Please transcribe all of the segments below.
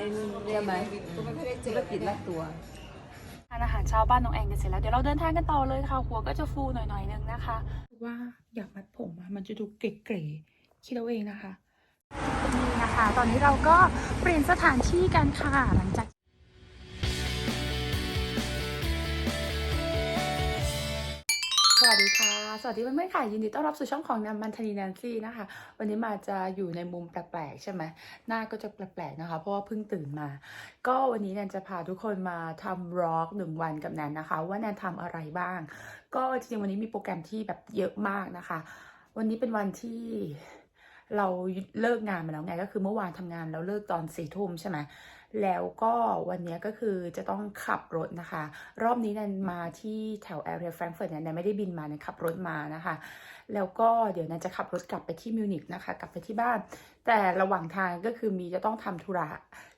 เล่นใช่ไหมก็ไม่ค่อยได้เจธุอรกิจรักตัวทานอาหารเช้าบ้านน้องแองกันเสร็จแล้วเดี๋ยวเราเดินทางกันต่อเลยค่ะ หัวก็จะฟูหน่อยๆนึงนะคะ ว่าอยากมัดผมอะมันจะดูเก๋ๆคิดเอาเองนะคะนี่นะคะ ตอนนี้เราก็เปลี่ยนสถานที่กันค่ะหลังจาก วัสดีค่ะ สวัสดีเพื่อนๆค่ะ ยินดีต้อนรับสู่ช่องของนันมันธนีแนนซี่นะคะ วันนี้มาจะอยู่ในมุมแปลกๆ ใช่ไหมหน้าก็จะแปลกๆนะคะ เพราะว่าเพิ่งตื่นมา ก็วันนี้แนนจะพาทุกคนมาทำร็อกหนึ่งวันกับแนนนะคะ ว่าแนนทำอะไรบ้าง ก็จริงๆวันนี้มีโปรแกรมที่แบบเยอะมากนะคะ วันนี้เป็นวันที่เราเลิกงานมาแล้วไงก็คือเมื่อวานทำงานแล้วเลิกตอนสี่ทุ่มใช่ไหม แล้วก็วันนี้ก็คือจะต้องขับรถนะคะ รอบนี้แนนมาที่แถวแอเรียแฟรงก์เฟิร์ตเนี่ยแนนไม่ได้บินมาแนนขับรถมานะคะ แล้วก็เดี๋ยวแนนจะขับรถกลับไปที่มิวนิกนะคะ กลับไปที่บ้าน แต่ระหว่างทางก็คือมีจะต้องทำธุระ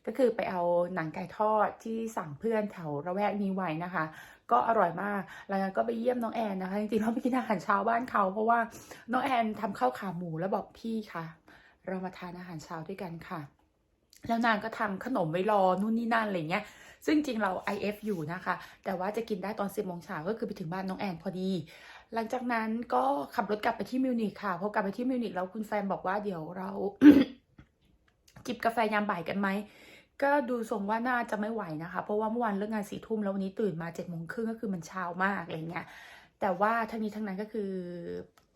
ก็คือไปเอาหนังไก่ทอดที่สั่งเพื่อนแถวระแวกนี้ไว้นะคะ ก็อร่อยมากหลังจากนั้นก็ไปเยี่ยมน้องแอนนะคะจริงๆเราไปกินอาหารเช้าบ้านเขา เพราะว่าน้องแอนทำข้าวขาหมูแล้วบอกพี่ค่ะเรามาทานอาหารเช้าด้วยกันค่ะ แล้วนางก็ทำขนมไว้รอนู่นนี่นั่นอะไรเงี้ย ซึ่งจริงเรา IF อยู่นะคะ แต่ว่าจะกินได้ตอน10โมงเช้าก็คือไปถึงบ้านน้องแอนพอดี หลังจากนั้นก็ขับรถกลับไปที่มิวนิกค่ะพอกลับไปที่มิวนิกแล้วคุณแฟนบอกว่าเดี๋ยวเรา จิบกาแฟยามบ่ายกันไหมก็ดูทรงว่าน่าจะไม่ไหวนะคะ เพราะว่าเมื่อวานเลิกงานสี่ทุ่มแล้ววันนี้ตื่นมาเจ็ดโมงครึ่งก็คือมันเช้ามากอะไรเงี้ยแต่ว่าทั้งนี้ทั้งนั้นก็คือ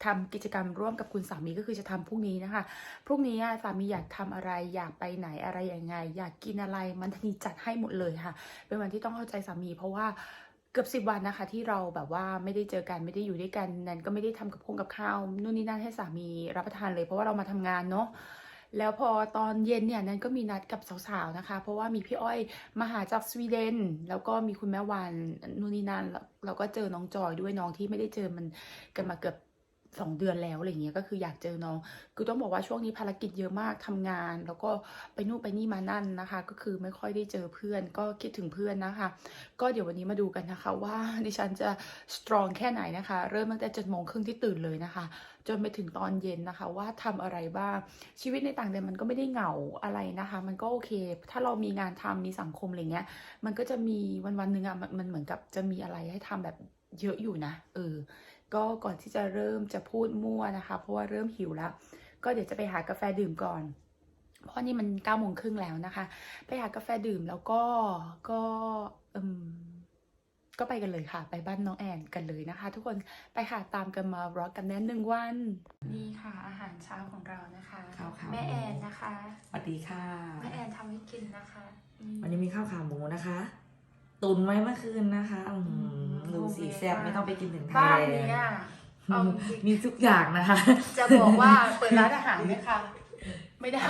ทำกิจกรรมร่วมกับคุณสามีก็คือจะทำพรุ่งนี้นะคะ พรุ่งนี้สามีอยากทำอะไรอยากไปไหนอะไรยังไง อยากกินอะไรมันทีจัดให้หมดเลยค่ะ เป็นวันที่ต้องเข้าใจสามีเพราะว่าเกือบสิบวันนะคะที่เราแบบว่าไม่ได้เจอกันไม่ได้อยู่ด้วยกันนันก็ไม่ได้ทำกับพงกับข้าวนู่นนี่นั่นให้สามีรับประทานเลย เพราะว่าเรามาทำงานเนาะแล้วพอตอนเย็นเนี่ยนันก็มีนัดกับสาวๆนะคะ เพราะว่ามีพี่อ้อยมาหาจากสวีเดน แล้วก็มีคุณแม่วานนู่นนี่นั่นแล้วเราก็เจอน้องจอยด้วยน้องที่ไม่ได้เจอมันกันมาเกือบ สองเดือนแล้วอะไรเงี้ยก็คืออยากเจอน้อง คือต้องบอกว่าช่วงนี้ภารกิจเยอะมากทำงาน แล้วก็ไปนู่นไปนี่มานั่นนะคะ ก็คือไม่ค่อยได้เจอเพื่อน ก็คิดถึงเพื่อนนะคะ ก็เดี๋ยววันนี้มาดูกันนะคะ ว่าดิฉันจะสตรองแค่ไหนนะคะ เริ่มตั้งแต่เจ็ดโมงครึ่งที่ตื่นเลยนะคะ จนไปถึงตอนเย็นนะคะ ว่าทำอะไรบ้าง ชีวิตในต่างแดนมันก็ไม่ได้เหงาอะไรนะคะ มันก็โอเค ถ้าเรามีงานทำมีสังคมอะไรเงี้ย มันก็จะมีวันวันๆหนึ่งอะมันมันเหมือนกับจะมีอะไรให้ทำแบบเยอะอยู่นะ เออ ก็ก่อนที่จะเริ่มจะพูดมั่วนะคะ เพราะว่าเริ่มหิวแล้ว ก็เดี๋ยวจะไปหากาแฟดื่มก่อน เพราะนี่มันเก้าโมงครึ่งแล้วนะคะ ไปหากาแฟดื่มแล้วก็ก็อืมก็ไปกันเลยค่ะ ไปบ้านน้องแอนกันเลยนะคะ ทุกคนไปค่ะตามกันมาร็อกกันแน่นหนึ่งวัน นี่ค่ะ อาหารเช้าของเรานะคะข้าวขาหมูแม่แอนนะคะสวัสดีค่ะ แม่แอนทำให้กินนะคะอืมวันนี้มีข้าวขาหมูนะคะ ตุนไว้เมื่อคืนนะคะอื้อหืออืมดูสีแซ่บไม่ต้องไปกินถึงไทบ้านยเนี้ยเอาจริงมีทุกอย่างนะคะจะบอกว่าเปิดร้านอาหารไหมคะ ไม่ได้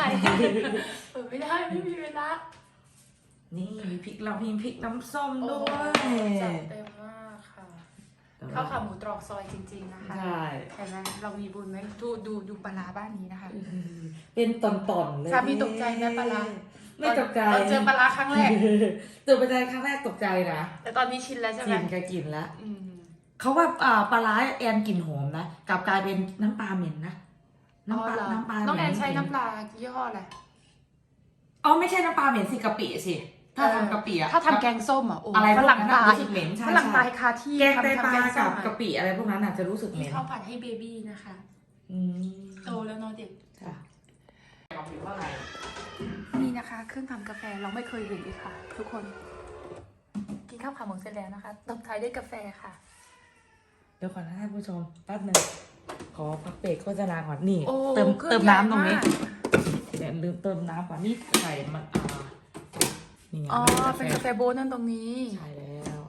เปิดไม่ได้ไม่มีเวลานี่มีพริกเรามีพริกน้ำส้มโอ้ด้วยจัดเต็มมากค่ะข้าวขาหมูตรอกซอยจริง ๆนะคะใช่เห็นไหมเรามีบุญไหมดูดูดูปลาร้าบ้านนี้นะคะ เป็นตอนๆเลยสามีตกใจไหมปลาร้า ไม่ตกใจตอนเจอปลาร้าครั้งแรกตกใจครั้งแรกตกใจนะแต่ตอนนี้ชินแล้วใช่ไหมกินก็กินแล้วอืมเขาว่าอ่าปลาร้าแอนกลิ่นหอมนะกลับกลายเป็นน้ำปลาเหม็นนะน้ำปลาอ๋อเหรอน้ำปลาน้องแอนเหม็ใช้น้ำปลายี่ห้ออะไร อ๋อไม่ใช่น้ำปลาเหม็นสิกะปิสิถ้าทำกะปิอะถ้าทำแกงส้มอะโอ้อะไรฝรั่งพวกนั้นตาอะยรู้สึกเหม็นใช่ฝรั่งใช่ตายคาที่แกงไตทำปลาทำแงส้กับมอะกะปิอะไรพวกนั้นอาจจะรู้สึกเหนี่ม็นข้าวผัดให้เบบี้นะคะ อืมโตแล้วเนอะเด็ก ค่ะบ อกผิวว่าอะไรนี่นะคะเครื่องทำกาแฟเราไม่เคยเห็นเลยค่ะ ทุกคน กินข้าวขาหมูเสร็จแล้วนะคะตบท้ายด้วยกาแฟค่ะ เดี๋ยวก่อนนะท่านผู้ชมแป๊บหนึงขอพักเบรกโฆษณาก่อนนี่ โอ้เติมครื่อเติมใหญ่น้ำตรงนี้มาก เดี๋ยวลืมเติมน้ำก่อนนี่ใส่มันอ่านี่ไงอ๋อเป็เป็นนกากาแฟแฟโบนนั่นตรงนี้ ใช่แล้ว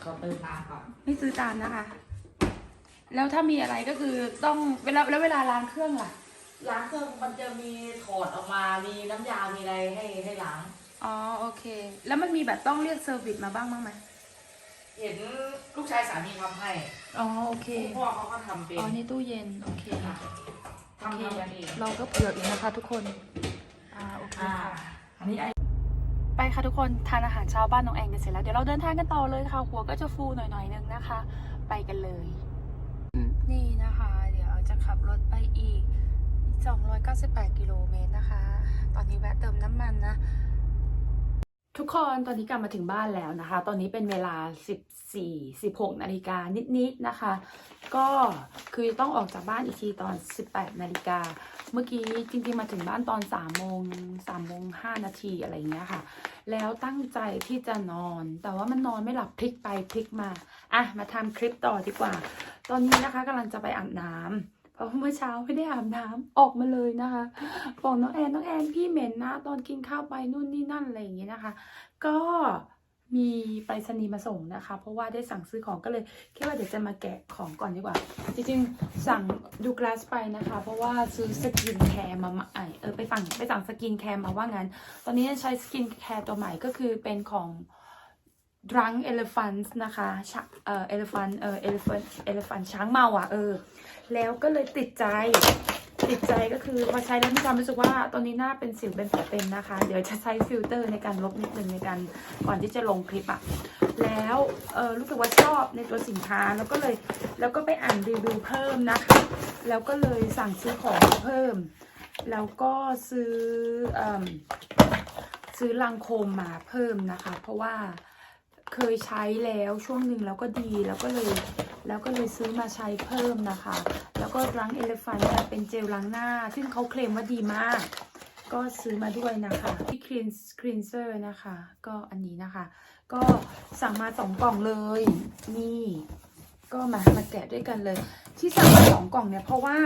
เขาเติมน้ำก่อนไม่ซื้อตามนะคะ แล้วถ้ามีอะไรก็คือต้องเวลาแล้วเวลาล้างเครื่องล่ะ ล้างเครื่องมันจะมีถอดออกมา มีน้ำยา มีอะไรให้ให้ล้าง อ๋อโอเค แล้วมันมีแบบต้องเรียกเซอร์วิสมาบ้างบ้างไหมเห็นลูกชายสามีทำให้อ๋อโอเคคุณพ่อเขาก็ทำเป็นอ๋อนี่ตู้เย็นโอเคค่ะทำทำกันเองเราก็เผื่ออีกนะคะทุกคนอ่าโอเคอ่าค่ะ อันนี้ไอ ไปค่ะทุกคนทานอาหารเช้าบ้านน้องแองกันเสร็จแล้ว เดี๋ยวเราเดินทางกันต่อเลยค่ะ หัวก็จะฟูหน่อยๆนึงนะคะ ไปกันเลย นี่นะคะ เดี๋ยวจะขับรถไปอีก 298 กิโลเมตรนะคะ ตอนนี้แวะเติมน้ำมันนะ ทุกคนตอนนี้กลับมาถึงบ้านแล้วนะคะ ตอนนี้เป็นเวลา 14 16 นาฬิกานิดๆนะคะ ก็คือต้องออกจากบ้านอีกทีตอน 18 นาฬิกา เมื่อกี้จริงๆมาถึงบ้านตอน3โมง3โมง5นาทีอะไรอย่างเงี้ยค่ะ แล้วตั้งใจที่จะนอน แต่ว่ามันนอนไม่หลับพลิกไปพลิกมา อะ มาทำคลิปต่อดีกว่า ตอนนี้นะคะกำลังจะไปอาบน้ำ เพราเมื่อเช้าไม่ได้อาบน้ำออกมาเลยนะคะบอกน้องแอนน้องแอนพี่เหม็นนะตอนกินข้าวไปนู่นนี่นั่นอะไรอย่างเงี้ยนะคะ ก็มีไปรษณีย์มาส่งนะคะ เพราะว่าได้สั่งซื้อของก็เลยคิดว่าเดี๋ยวจะมาแกะของก่อนดีกว่า จริงๆ สั่งดูกลาสไปนะคะ เพราะว่าซื้อสกินแคร์มาใหม่เออไปสั่งไปสั่งสกินแคร์มาว่างั้น ตอนนี้ใช้สกินแคร์ตัวใหม่ก็คือเป็นของ drunk elephant นะคะชะเอ่อ elephant เอ่อ elephant elephant ช้างเมาอะเออ แล้วก็เลยติดใจ ติดใจก็คือพอใช้แล้วมีความรู้สึกว่าตอนนี้หน้าเป็นสิวเป็นแผลเป็นนะคะ เดี๋ยวจะใช้ฟิลเตอร์ในการลบนิดนึงในการก่อนที่จะลงคลิปอะ แล้วเออรู้สึกว่าชอบในตัวสินค้าแล้วก็เลยแล้วก็ไปอ่านรีวิวเพิ่มนะคะ แล้วก็เลยสั่งซื้อของเพิ่ม แล้วก็ซื้ออมซื้อลังโคมมาเพิ่มนะคะ เพราะว่า เคยใช้แล้วช่วงหนึ่งแล้วก็ดีแล้วก็เลยแล้วก็เลยซื้อมาใช้เพิ่มนะคะ แล้วก็รังเอลฟันเนี่ยเป็นเจลล้างหน้า ซึ่งเขาเคลมว่าดีมาก ก็ซื้อมาด้วยนะคะที่คลีนคลีนเซอร์นะคะ ก็อันนี้นะคะ ก็สั่งมาสองกล่องเลย นี่ ก็มามาแกะด้วยกันเลย ที่สั่งมาสองกล่องเนี่ยเพราะว่า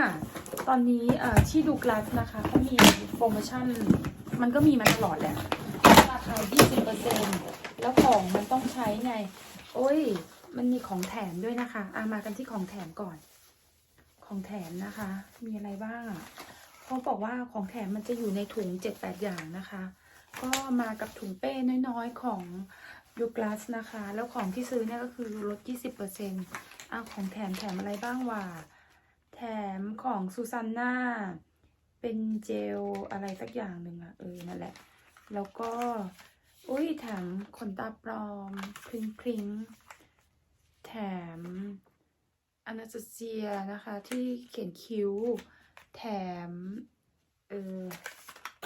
ตอนนี้เอ่อที่ดูกลัสนะคะเขามีโปรโมชั่น มันก็มีมาตลอดแหละราคา20% แล้วของมันต้องใช้ไง โอ้ย มันมีของแถมด้วยนะคะอามากันที่ของแถมก่อน ของแถมนะคะ มีอะไรบ้างอะเขาบอกว่าของแถมมันจะอยู่ในถุง7-8อย่างนะคะ ก็มากับถุงเป้น้อยๆของยูกลัสนะคะ แล้วของที่ซื้อเนี่ยก็คือลด 20%อ้าวของแถมแถมอะไรบ้างวะแถมของซูซานน่าเป็นเจลอะไรสักอย่างหนึ่งอะเออนั่นแหละ แล้วก็ อุ้ยแถมขนตาปลอม พริ้งพริงแถมอนาสเซียนะคะ ที่เขียนคิ้ว แถม เออ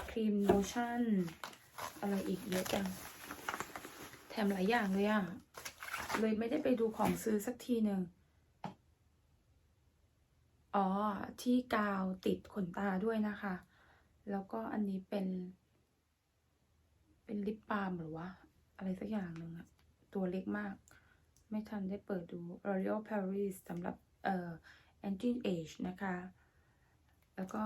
ครีมโลชั่น อะไรอีกเยอะจัง แถมหลายอย่างเลยอะเลยไม่ได้ไปดูของซื้อสักทีหนึ่งอ๋อ ที่กาวติดขนตาด้วยนะคะ แล้วก็อันนี้เป็น เป็นลิปปาล์มหรือวะ อะไรสักอย่างหนึ่งอะตัวเล็กมาก ไม่ทันได้เปิดดู L'Oreal Paris สำหรับเอ่อ anti age นะคะ แล้วก็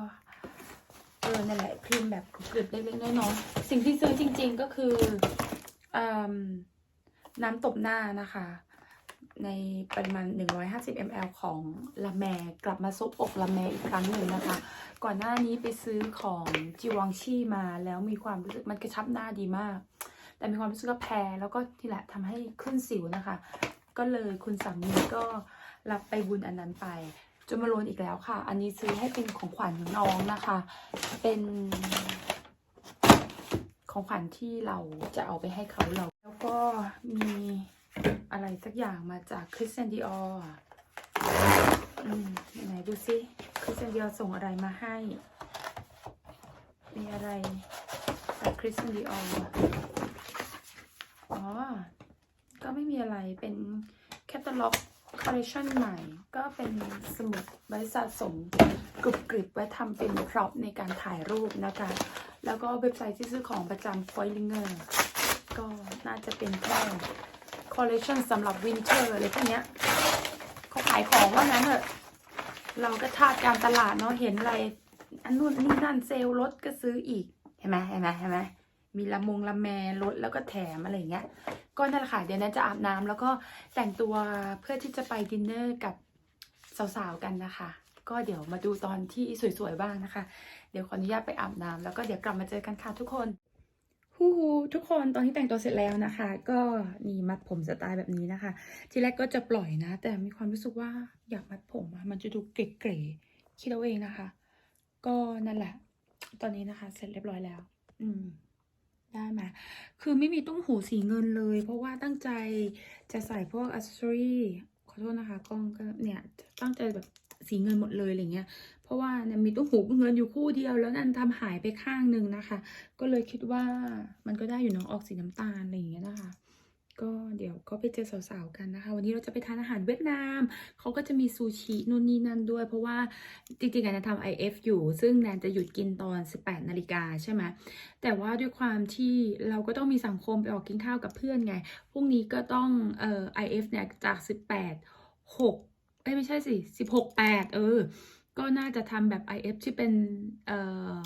เออนั่นแหละครีมแบบกรึบเล็กๆน้อยๆสิ่งที่ซื้อจริง ๆก็คืออน้ำตบหน้านะคะ ในปริมาณ 150 ml ของละแมกลับมาซบอกละแมอีกครั้งหนึ่งนะคะ ก่อนหน้านี้ไปซื้อของจิวองชี่มาแล้วมีความรู้สึกมันกระชับหน้าดีมาก แต่มีความรู้สึกว่าแพ้แล้วก็ที่แหละทำให้ขึ้นสิวนะคะ ก็เลยคุณสามีก็รับไปบุญอันนั้นไปจนมาโลนอีกแล้วค่ะ อันนี้ซื้อให้เป็นของขวัญของน้องนะคะ เป็น ของขวัญที่เราจะเอาไปให้เขาเรา แล้วก็มี อะไรสักอย่างมาจากคริสเตนดิอออืมไหนดูซิคริสเตนดิออส่งอะไรมาให้ มีอะไรจากคริสเตนดิอออ๋อ ก็ไม่มีอะไรเป็นแคตตาล็อกคอลเลคชันใหม่ ก็เป็นสมุดไว้สะสมกรุบกริบไว้ทำเป็นพร็อพในการถ่ายรูปนะคะ แล้วก็เว็บไซต์ที่ซื้อของประจำฟอยลิงเกอร์ก็น่าจะเป็นแค่ อลเลคชันสำหรับวินเทอร์อะไรพวกเนี้ยเขาขายของว่างั้นเถอะ เราก็ทาสการตลาดเนาะเห็นอะไร อันนู้นอันนี่นั่นเซลล์ลดก็ซื้ออีกเห็นไหมเห็นไหมเห็นไหมมีละมงละแมลดแล้วก็แถมอะไรเงี้ย ก็นั่นแหละค่ะเดี๋ยวนั้นจะอาบน้ำแล้วก็แต่งตัวเพื่อที่จะไปดินเนอร์กับสาวๆกันนะคะ ก็เดี๋ยวมาดูตอนที่สวยๆบ้างนะคะ เดี๋ยวขออนุญาตไปอาบน้ำแล้วก็เดี๋ยวกลับมาเจอกันค่ะทุกคน ฮู้ฮูทุกคนตอนที่แต่งตัวเสร็จแล้วนะคะ ก็นี่มัดผมสไตล์แบบนี้นะคะ ทีแรกก็จะปล่อยนะ แต่มีความรู้สึกว่าอยากมัดผมอะมันจะดูเก๋ๆคิดเอาเองนะคะ ก็นั่นแหละ ตอนนี้นะคะ เสร็จเรียบร้อยแล้ว อืมได้ไหมคือไม่มีตุ้งหูสีเงินเลย เพราะว่าตั้งใจจะใส่พวกอัซซอรี่ขอโทษนะคะกล้องก็เนี่ย ตั้งใจแบบ สีเงินหมดเลยอะไรเงี้ย เพราะว่าเนี่ยมีตุ้หูเงินอยู่คู่เดียว แล้วนันทำหายไปข้างหนึ่งนะคะ ก็เลยคิดว่ามันก็ได้อยู่น้องออกสีน้ำตาลอะไรอย่างเงี้ยนะคะก็เดี๋ยวก็ไปเจอสาวๆกันนะคะ วันนี้เราจะไปทานอาหารเวียดนาม เขาก็จะมีซูชินู่นนี่นั่นด้วย เพราะว่าจริงๆแนนทำ IF อยู่ ซึ่งแนนจะหยุดกินตอน 18 นาฬิกาใช่ไหมแต่ว่าด้วยความที่เราก็ต้องมีสังคมไปออกกินข้าวกับเพื่อนไง พรุ่งนี้ก็ต้องเอ่อ IF เนี่ยจาก 18 6 เอ้ยไม่ใช่สิ16 8เออ ก็น่าจะทำแบบ IF ที่เป็นเอ่อ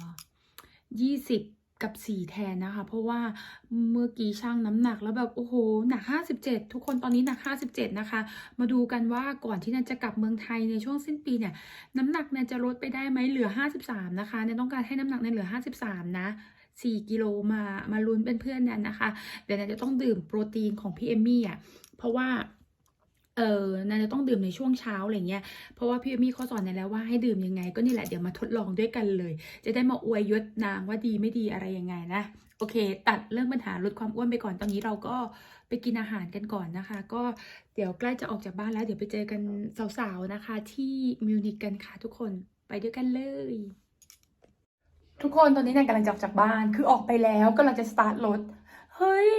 20กับ4แทนนะคะ เพราะว่าเมื่อกี้ช่างน้ำหนักแล้วแบบโอ้โหหนัก57ทุกคนตอนนี้หนัก57นะคะ มาดูกันว่าก่อนที่นันจะกลับเมืองไทยในช่วงสิ้นปีเนี่ย น้ำหนักเนี่ยจะลดไปได้ไหมเหลือ53นะคะเนี่ยต้องการให้น้ำหนักเนี่ยเหลือ53นะ4กิโลมามาลุ้นเป็นเพื่อนเนี่ยนะคะ เดี๋ยวนันจะต้องดื่มโปรตีนของพี่เอมมี่อะเพราะว่า เออนันจะต้องดื่มในช่วงเช้าอะไรเงี้ย เพราะว่าพี่มี่เขาสอนในแล้วว่าให้ดื่มยังไง ก็นี่แหละเดี๋ยวมาทดลองด้วยกันเลย จะได้มาอวยยศนางว่าดีไม่ดีอะไรยังไงนะ โอเค ตัดเรื่องปัญหาลดความอ้วนไปก่อน ตอนนี้เราก็ไปกินอาหารกันก่อนนะคะ ก็เดี๋ยวใกล้จะออกจากบ้านแล้ว เดี๋ยวไปเจอกันสาวๆนะคะ ที่มิวนิกกันค่ะทุกคน ไปด้วยกันเลย ทุกคนตอนนี้แนนกำลังจะออกจากบ้าน คือออกไปแล้วกำลังจะสตาร์ทรถ เฮ้ย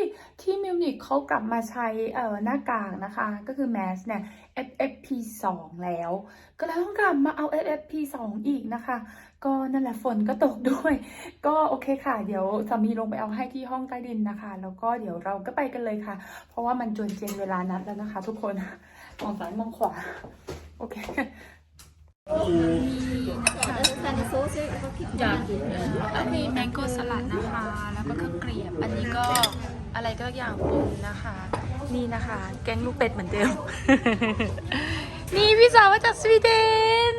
ที่มิวนิกเขากลับมาใช้เอ่อหน้ากากนะคะ ก็คือแมสเนี่ย FFP2 แล้ว ก็เลยต้องกลับมาเอา FFP2 อีกนะคะ ก็นั่นแหละฝนก็ตกด้วย ก็โอเคค่ะ เดี๋ยวสามีลงไปเอาให้ที่ห้องใต้ดินนะคะ แล้วก็เดี๋ยวเราก็ไปกันเลยค่ะ เพราะว่ามันจวนเจนเวลานัดแล้วนะคะ ทุกคน มองซ้ายมองขวา โอเค อันนี้แมงโก้สลัดนะคะ แล้วก็ข้าวเกรียบ อันนี้ก็อะไรก็อย่างปนนะคะ นี่นะคะ แกงลูกเป็ดเหมือนเดิม นี่พี่สาวมาจากสวีเดน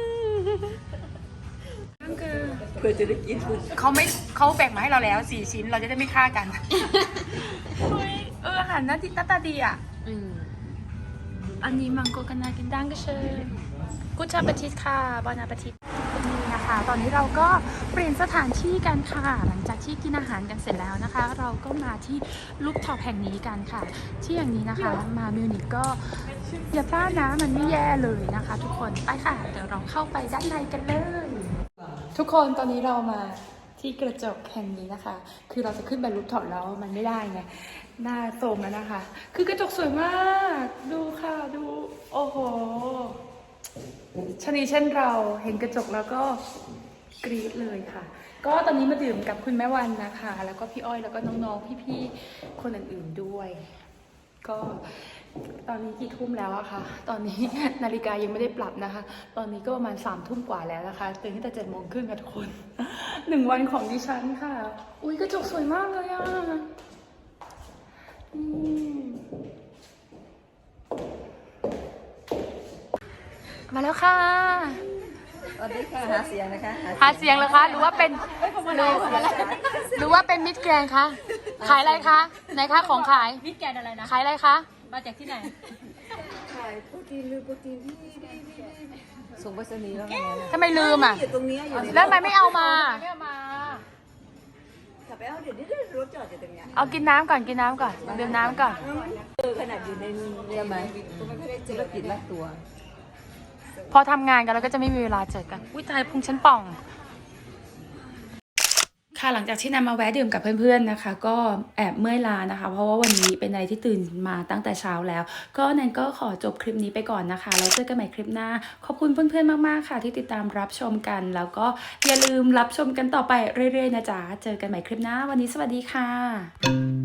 เพื่อจะได้กินเขาไม่เขาแบ่งมาให้เราแล้วสี่ชิ้นเราจะได้ไม่ฆ่ากันเฮ้ยเอออาหารหน้าดีหน้าตาดีอะอืมอันนี้มังโกกันนากินดังก็เชิญ กุชาปทิตค่ะบอนาปทิตนี่นะคะ ตอนนี้เราก็เปลี่ยนสถานที่กันค่ะ หลังจากที่กินอาหารกันเสร็จแล้วนะคะ เราก็มาที่ลูกท็อปแห่งนี้กันค่ะ ที่อย่างนี้นะคะ มามิวนิกก็อย่าพลาดนะมันไม่แย่เลยนะคะ ทุกคนไปค่ะ เดี๋ยวเราเข้าไปด้านในกันเลย ทุกคนตอนนี้เรามาที่กระจกแห่งนี้นะคะ คือเราจะขึ้นไปรูปท็อปแล้วมันไม่ได้ไง หน้าโทรมแล้วนะคะ คือกระจกสวยมาก ดูค่ะ ดู โอ้โห ชนีเช่นเราเห็นกระจกแล้วก็กรี๊ดเลยค่ะ ก็ตอนนี้มาดื่มกับคุณแม่วันนะคะ แล้วก็พี่อ้อยแล้วก็น้องๆพี่ๆคนอื่นๆด้วย ก็ตอนนี้กี่ทุ่มแล้วอะคะตอนนี้นาฬิกายังไม่ได้ปรับนะคะ ตอนนี้ก็ประมาณสามทุ่มกว่าแล้วนะคะตื่นตั้งแต่เจ็ดโมงครึ่งค่ะทุกคนหนึ่งวันของดิฉันค่ะ อุ้ยกระจกสวยมากเลยอะ มมาแล้วค่ะ สวัสดีค่ะหาเสียงนะคะหาเสียงเหรอคะ หรือว่าเป็นหรือหรือว่าเป็นมิดแกรนด์คะ ขายอะไรคะ ไหนคะของขาย มิดแกนอะไรนะ ขายอะไรคะ มาจากที่ไหน ขายโปรตีนหรือโปรตีนที่ที่ที่ส่งไปรษณีย์แล้วไงทำไมลืมอะ อยู่ตรงเนี้ยอยู่ในแล้วทำไมไม่เอามา ไม่เอามา ขับไปเอาเดี๋ยวนี้รถจอดอยู่ตรงเนี้ยเอากินน้ำก่อน กินน้ำก่อน ดื่มน้ำก่อน เออขนาดอยู่ในใช่ไหมก็ไม่ค่อยได้เจอธุรกิจรักตัว พอทำงานกันแล้วก็จะไม่มีเวลาเจอกันอุ้ยตายพุงฉันป่อง ค่ะหลังจากที่นำมาแวะดื่มกับเพื่อนๆนะคะ ก็แอบเมื่อยล้านะคะ เพราะว่าวันนี้เป็นอะไรที่ตื่นมาตั้งแต่เช้าแล้ว ก็แนนก็ขอจบคลิปนี้ไปก่อนนะคะแล้วเจอกันใหม่คลิปหน้า ขอบคุณเพื่อนๆมากๆค่ะ ที่ติดตามรับชมกัน แล้วก็อย่าลืมรับชมกันต่อไปเรื่อยๆนะจ๊ะเจอกันใหม่คลิปหน้า วันนี้สวัสดีค่ะ